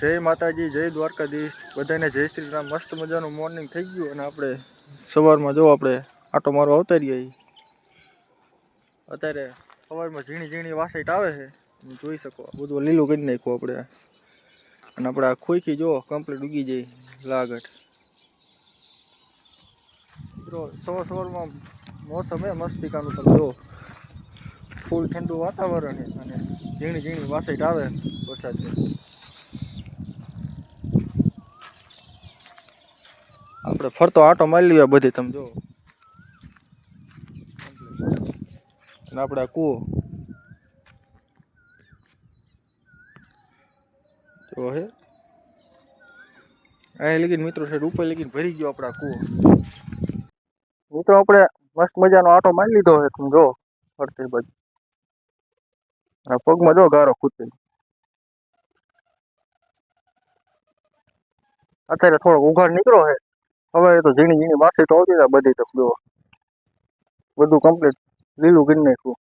જય માતાજી, જય દ્વારકાધીશ. બધાને જય શ્રી રામ. મસ્ત મજાનું મોર્નિંગ થઈ ગયું અને આપણે સવારમાં જો આપણે આટો મારો અવતારીએ અત્યારે સવારમાં ઝીણી ઝીણી વાસાઈટ આવે છે. જોઈ શકો બધું લીલું કરી નાખ્યું આપણે. અને આપણે આ ખોઈથી જો કમ્પ્લીટ ઉગી જાય લાગટ મિત્રો, સવાર સવારમાં મોસમ હે મસ્તિકાનું તમે જો. ફૂલ ઠંડુ વાતાવરણ અને ઝીણી ઝીણી વાસાઈટ આવે વરસાદની આપણે ફરતો આટો મારી લઈએ બધી તમે જો અને આપણે આ કૂવો જો હે આ લગીન મિત્રો છે ઉપર લગીન ભરી ગયો આપણા કૂવો મિત્રો આપણે મસ્ત મજાનો આટો મારી લીધો છે તમે જો ફરતી બાજુ અને પગમાં જો ગારો ખૂતી અત્યારે થોડોક ઉઘાડ નીકળો છે હવે તો ઝીણી ઝીણી માસી તો આવતી બધી તો બધું કમ્પ્લીટ લીલું કરી નાખ્યું.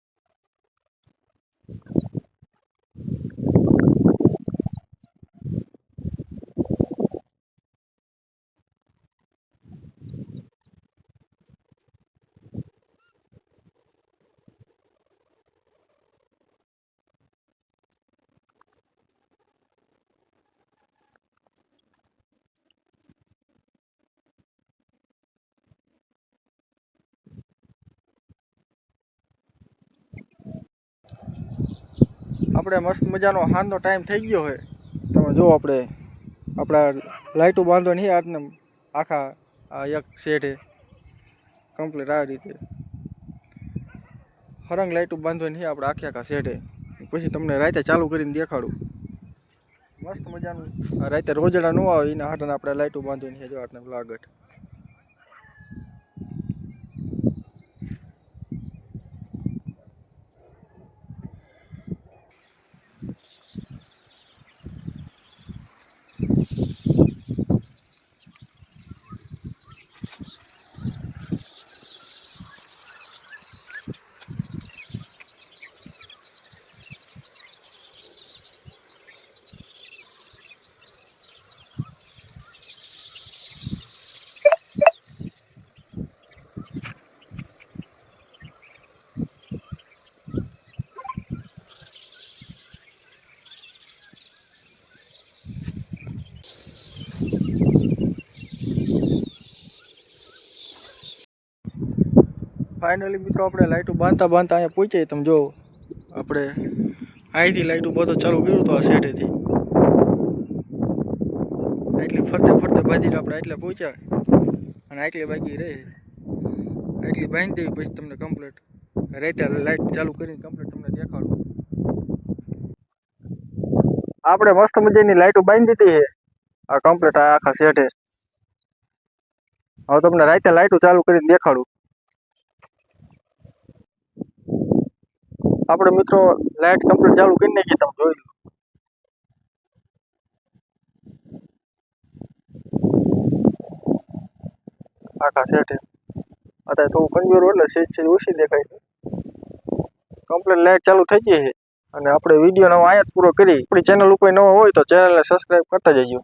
આપણે મસ્ત મજાનો હાંજનો ટાઈમ થઈ ગયો છે. તમે જો આપણે, આપણા લાઇટો બાંધો નહીં આજને આખા, આ એક શેઠે કમ્પ્લીટ આ રીતે. હરંગ લાઇટો બાંધો નહીં, આપણે આખે આખા શેઠે પછી તમને રાતે ચાલુ કરીને દેખાડું. મસ્ત મજાનું રાતે રોજડા ન આવે, એના હાટને આપણે લાઇટો બાંધવાની છે જો આટને લાગટ ફાઇનલી મિત્રો આપણે લાઇટો બાંધતા બાંધતા અહીંયા પહોંચ્યા તમે જો આપણે અહીંથી લાઇટો બધો ચાલુ કર્યું તો આ શેઠેથી એટલી ફરતે ફરતે બાંધીને આપણે એટલે પહોંચ્યા અને આટલી બાકી રહે એટલી બાંધી દેવી પછી તમને કમ્પ્લીટ રહેતા લાઇટ ચાલુ કરીને કમ્પ્લીટ તમને દેખાડું આપણે મસ્ત મજાની લાઇટો બાંધી દીધી છે આ કમ્પ્લીટ આ આખા શેઠે હવે તમને રાતે લાઇટો ચાલુ કરીને દેખાડું આપણે મિત્રો લાઇટ કમ્પ્લીટ ચાલુ કરી નાખી, તમે જોઈ લો. આખા સેટ. અત્યારે થોડું કંજોર એટલે સેજ સેજ ઓછી દેખાય છે. કમ્પ્લીટ લાઇટ ચાલુ થઈ ગઈ છે. અને આપણે વીડિયો નવો આયાત પૂરો કરી. આપણી ચેનલ ઉપર નવો હોય તો ચેનલને સબસ્ક્રાઈબ કરતા જજો.